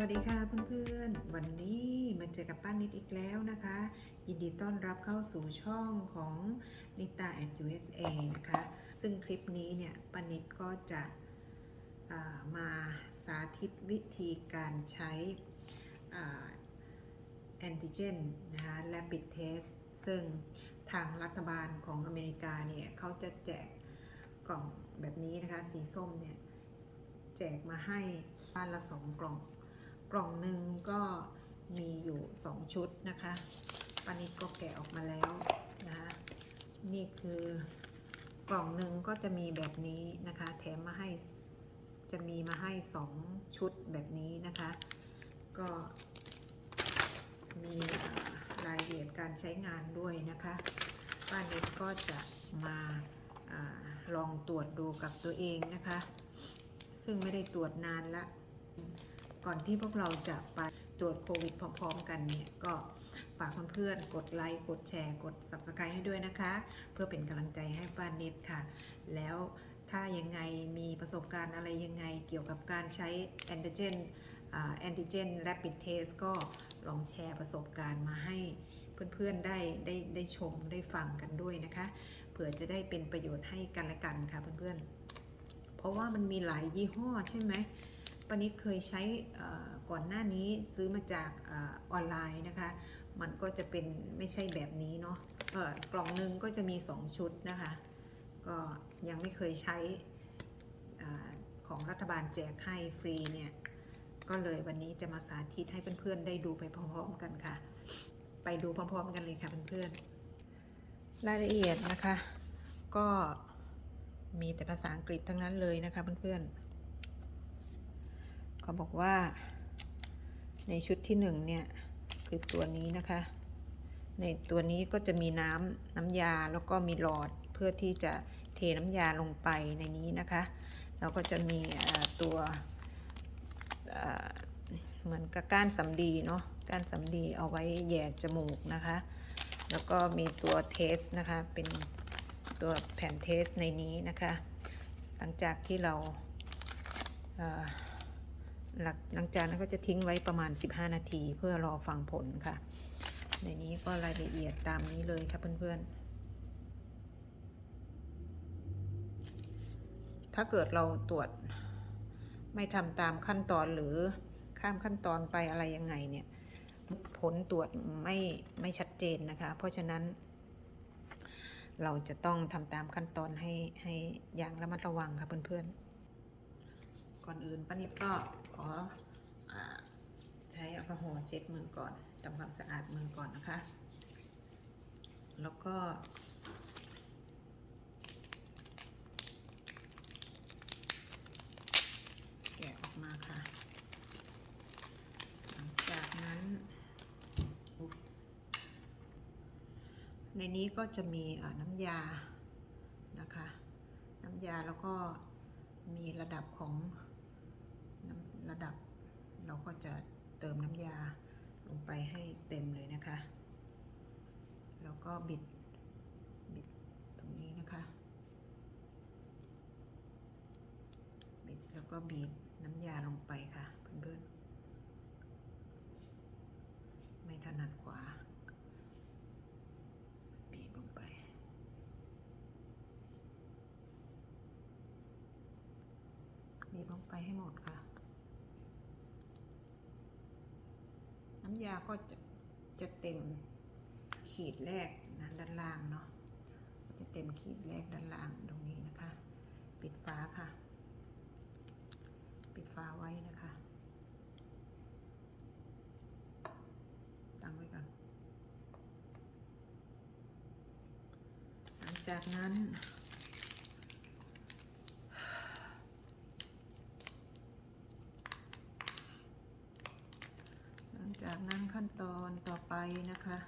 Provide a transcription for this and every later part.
วัสดีค่ะเพื่อนๆ วันนี้มาเจอกับป้านิดอีกแล้วนะคะ ยินดีต้อนรับเข้าสู่ช่องของนิตา at USA นะคะ ซึ่งคลิปนี้เนี่ยป้านิดก็จะามาสาธิตวิธีการใช้แอนติเจนนะคะ Rapid Test ซึ่งทางรัฐบาลของอเมริกาเนี่ยเขาจะแจกกล่องแบบนี้นะคะ สีส้มเนี่ย แจกมาให้บ้านละสองกล่อง กล่องหนึ่งก็มีอยู่ 2 ชุดนะคะปานิดก็แกะออกมาแล้วนะคะนี่คือกล่องหนึ่งก็จะมีแบบนี้นะคะ แถมมาให้จะมีมาให้ 2 ชุดแบบนี้นะคะ ก็มีรายละเอียดการใช้งานด้วยนะคะป้านิดก็จะมาอาลองตรวจดูกับตัวเองนะคะ ซึ่งไม่ได้ตรวจนานละ ก่อนที่พวกเราจะไปตรวจโควิดพร้อมๆกันเนี่ยก็ฝากเพื่อนๆกดไลค์กดแชร์ กด Subscribe ให้ด้วยนะคะ เพื่อเป็นกำลังใจให้ป้านิดค่ะ แล้วถ้ายังไงมีประสบการณ์อะไรยังไงเกี่ยวกับการใช้แอนติเจนแอนติเจนแรปิดเทสก็ลองแชร์ประสบการณ์มาให้เพื่อนๆได้ได้ได้ชมได้ฟังกันด้วยนะคะ เผื่อจะได้เป็นประโยชน์ให้กันและกันค่ะเพื่อนๆ เพราะว่ามันมีหลายยี่ห้อใช่ไหม ปนิดเคยใช้ก่อนหน้านี้ซื้อมาจากออนไลน์นะคะ มันก็จะเป็นไม่ใช่แบบนี้เนาะกล่องหนึ่งก็จะมี 2 ชุดนะคะ ก็ยังไม่เคยใช้ของรัฐบาลแจกให้ฟรีเนี่ย ก็เลยวันนี้จะมาสาธิตให้เพื่อนๆได้ดูไปพร้อมๆกันค่ะ ไปดูพร้อมๆกันเลยค่ะเพื่อนๆรายละเอียดนะคะ ก็มีแต่ภาษาอังกฤษทั้งนั้นเลยนะคะเพื่อนๆ เขาบอกว่า ในชุดที่หนึ่งเนี่ย คือตัวนี้นะคะ ในตัวนี้ก็จะมีน้ำน้ำยาแล้วก็มีหลอดเพื่อที่จะเทน้ำยาลงไปในนี้นะคะแล้วก็จะมีตัวเหมือนกับก้านสำลีเนาะก้านสำลีเอาไว้แย่จมูกนะคะ แล้วก็มีตัวเทสนะคะ เป็นตัวแผ่นเทสในนี้นะคะ หลังจากที่เราเอ่อ หลังจากนั้นก็จะทิ้งไว้ประมาณ 15 นาที เพื่อรอฟังผลค่ะ ในนี้ก็รายละเอียดตามนี้เลยค่ะเพื่อนๆ ถ้าเกิดเราตรวจไม่ทำตามขั้นตอนหรือข้ามขั้นตอนไปอะไรยังไงเนี่ย ผลตรวจไม่ไม่ชัดเจนนะคะ เพราะฉะนั้น เราจะต้องทำตามขั้นตอนให้ให้อย่างระมัดระวังค่ะเพื่อนๆ ก่อนอื่นป้านิดก็ขออใช้แอลกอฮอล์เช็ดมือก่อนทำความสะอาดมือก่อนนะคะ แล้วก็ แกะออกมาค่ะ หลังจากนั้น ในนี้ก็จะมีน้ำยานะคะ น้ำยาแล้วก็มีระดับของ ระดับ เราก็จะเติมน้ำยาลงไปให้เต็มเลยนะคะ แล้วก็บิด บิดตรงนี้นะคะ บิดแล้วก็บีบน้ำยาลงไปค่ะเพื่อนๆ ไม่ถนัดขวา บีบลงไปบีบลงไปให้หมดค่ะ น้ำยาก็จะจะเต็มขีดแรกนะด้านล่างเนาะจะเต็มขีดแรกด้านล่างตรงนี้นะคะ ปิดฝาค่ะ ปิดฝาไว้นะคะ ตั้งไว้ก่อน หลังจากนั้น หลังจากนั้นขั้นตอนต่อไปนะคะ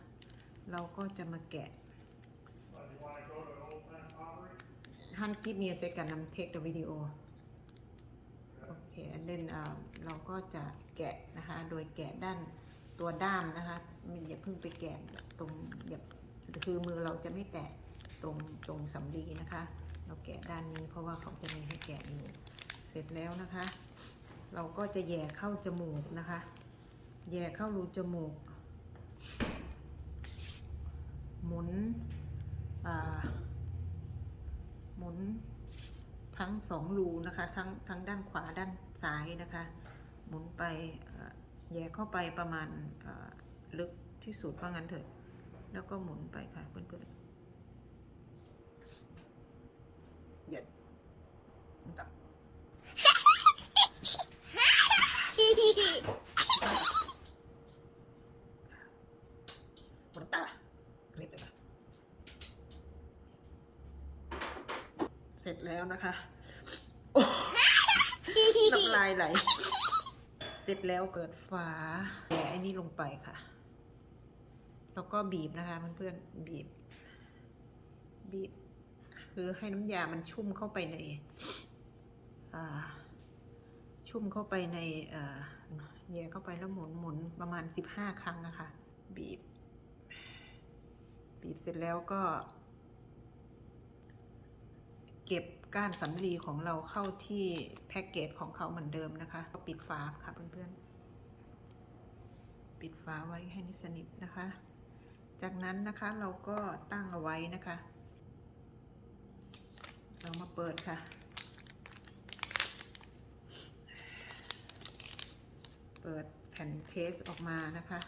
เราก็จะมาแกะ What, you wanna go to Old Man Pottery? ฮันกิฟเมียเซกันนำเทคตัววิดีโอโอเคอันเดนเราก็จะแกะนะคะ โดยแกะด้านตัวด้ามนะคะมันอย่าเพิ่งไปแกะตรงอย่าคือมือเราจะไม่แตะตรงตรงสำลีนะคะ เราแกะด้านนี้เพราะว่าเขาจะมีให้แกะอยู่ เสร็จแล้วนะคะ เราก็จะแย่เข้าจมูกนะคะ แย่เข้ารูจมูก หมุนหมุนทั้งสองรูนะคะ ทั้งทั้งด้านขวาด้านซ้ายนะคะ หมุนไปแย่เข้าไปประมาณลึกที่สุดว่างั้นเถอะ แล้วก็หมุนไปค่ะเพื่อนๆหยียดต่อหมุนตาเรียบเลยค่ะเสร็จ แล้วนะคะโอ้น้ำลายไหล เสร็จแล้วเกิดฝาแหย่ไอ้นี่ลงไปค่ะ แล้วก็บีบนะคะเพื่อนๆบีบ บีบ คือให้น้ำยามันชุ่มเข้าไปในอ่าชุ่มเข้าไปในเอ่อแย่เข้าไปแล้วหมุนหมุนประมาณ 15 ครั้งนะคะ บีบ บีบเสร็จแล้วก็ เก็บก้านสำลีของเราเข้าที่แพ็กเกจของเขาเหมือนเดิมนะคะก็ปิดฝาค่ะเพื่อนๆ ปิดฝาไว้ให้นิสนิทนะคะ จากนั้นนะคะเราก็ตั้งเอาไว้นะคะ เรามาเปิดค่ะ เปิดแผ่นเทสออกมานะคะ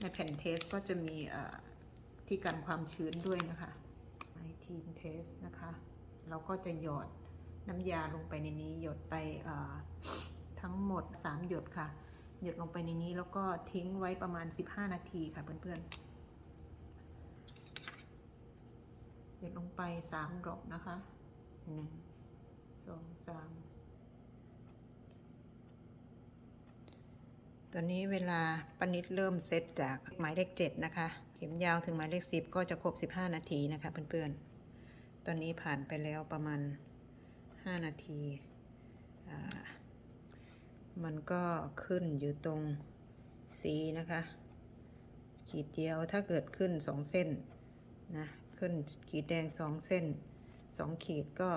ในแผ่นเทสก็จะมีที่กันความชื้นด้วยนะคะไอทีนเทสนะคะ เราก็จะหยดน้ำยาลงไปในนี้หยดไปทั้งหมด 3 หยดค่ะ หยดลงไปในนี้แล้วก็ทิ้งไว้ประมาณ 15 นาทีค่ะเพื่อนๆ หยดลงไป3ดรอปนะคะ 1 2 3ตอนนี้เวลาปนิดเริ่มเซตจากหมายเลข 7 นะคะ เข็มยาวถึงหมายเลข 10 ก็จะครบ 15 นาทีนะคะเพื่อนๆ ตอนนี้ผ่านไปแล้วประมาณ 5 นาที มันก็ขึ้นอยู่ตรง C นะคะ ขีดเดียวถ้าเกิดขึ้น 2 เส้นนะขึ้นขีดแดง 2 เส้น 2 ขีดก็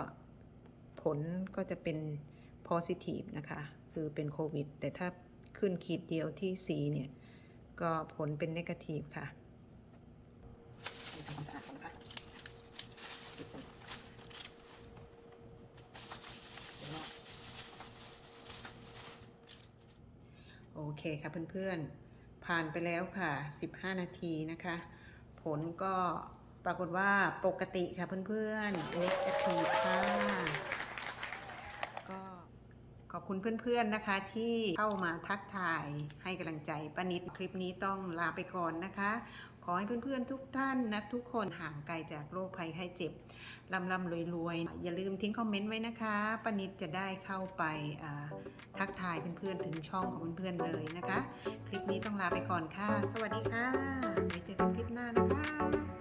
ผลก็จะเป็น positive นะคะ คือเป็นโควิด แต่ถ้าขึ้นขีดเดียวที่ C เนี่ย ก็ผลเป็น negative ค่ะทำความสะอาดก่อนนะคะ เก็บใส่เดี๋ยวรอโอเคค่ะเพื่อนๆ ผ่านไปแล้วค่ะ 15 นาทีนะคะ ผลก็ปรากฏว่าปกติค่ะเพื่อนๆ negative ค่ะ ก็ขอบคุณเพื่อนๆนะคะที่เข้ามาทักทายให้กำลังใจป้านิด คลิปนี้ต้องลาไปก่อนนะคะ ขอให้เพื่อนๆทุกท่านนะทุกคนห่างไกลจากโรคภัยไข้เจ็บลำลำรวยๆ อย่าลืมทิ้งคอมเมนต์ไว้นะคะปนิดจะได้เข้าไปทักทายเพื่อนๆถึงช่องของเพื่อนๆเลยนะคะ คลิปนี้ต้องลาไปก่อนค่ะ สวัสดีค่ะไว้เจอกันคลิปหน้านะคะ